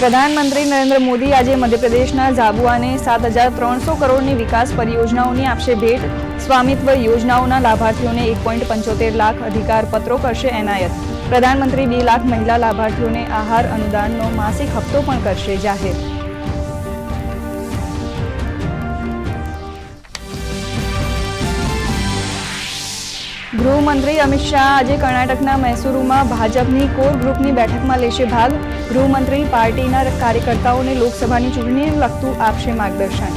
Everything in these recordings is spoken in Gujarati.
પ્રધાનમંત્રી નરેન્દ્ર મોદી આજે મધ્યપ્રદેશના ઝાબુઆને સાત હજાર ત્રણસો કરોડની વિકાસ પરિયોજનાઓની આપશે ભેટ સ્વામિત્વ યોજનાઓના લાભાર્થીઓને એક પોઈન્ટ પંચોતેર લાખ અધિકાર પત્રો કરશે એનાયત. પ્રધાનમંત્રી બે લાખ મહિલા લાભાર્થીઓને આહાર અનુદાનનો માસિક હપ્તો પણ કરશે જાહેર. ગૃહમંત્રી અમિત શાહ આજે કર્ણાટકના મૈસુરુમાં ભાજપની કોર ગ્રુપની બેઠકમાં લેશે ભાગ. ગૃહમંત્રી પાર્ટીના કાર્યકર્તાઓને લોકસભાની ચૂંટણીને લગતું આપશે માર્ગદર્શન.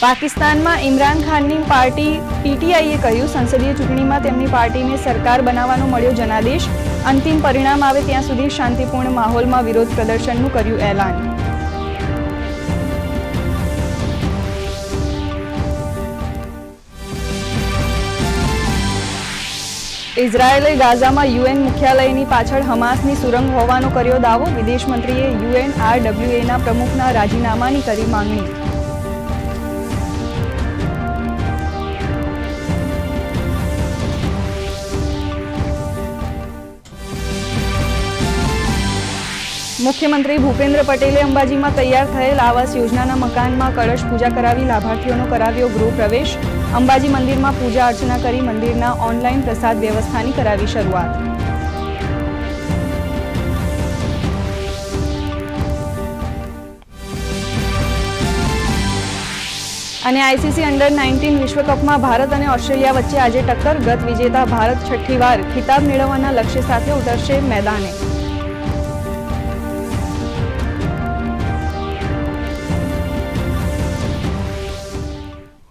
પાકિસ્તાનમાં ઇમરાન ખાનની પાર્ટી પીટીઆઈએ કહ્યું, સંસદીય ચૂંટણીમાં તેમની પાર્ટીને સરકાર બનાવવાનો મળ્યો જનાદેશ. અંતિમ પરિણામ આવે ત્યાં સુધી શાંતિપૂર્ણ માહોલમાં વિરોધ પ્રદર્શનનું કર્યું એલાન. ઇઝરાયેલે ગાઝામાં યુએન મુખ્યાલયની પાછળ હમાસની સુરંગ હોવાનો કર્યો દાવો. વિદેશ મંત્રીએ યુએન આરડબ્લ્યુએના પ્રમુખના રાજીનામાની કરી માંગણી. મુખ્યમંત્રી ભૂપેન્દ્ર પટેલે અંબાજીમાં તૈયાર થયેલ આવાસ યોજનાના મકાનમાં કળશ પૂજા કરાવી લાભાર્થીઓનો કરાવ્યો ગૃહ પ્રવેશ. અંબાજી મંદિરમાં પૂજા અર્ચના કરી મંદિરના ઓનલાઈન પ્રસાદ વ્યવસ્થાની કરાવી શરૂઆત. અને આઈસીસી અંડર નાઇન્ટીન વિશ્વકપમાં ભારત અને ઓસ્ટ્રેલિયા વચ્ચે આજે ટક્કર. ગત વિજેતા ભારત છઠ્ઠી વાર ખિતાબ મેળવવાના લક્ષ્ય સાથે ઉતરશે મેદાને.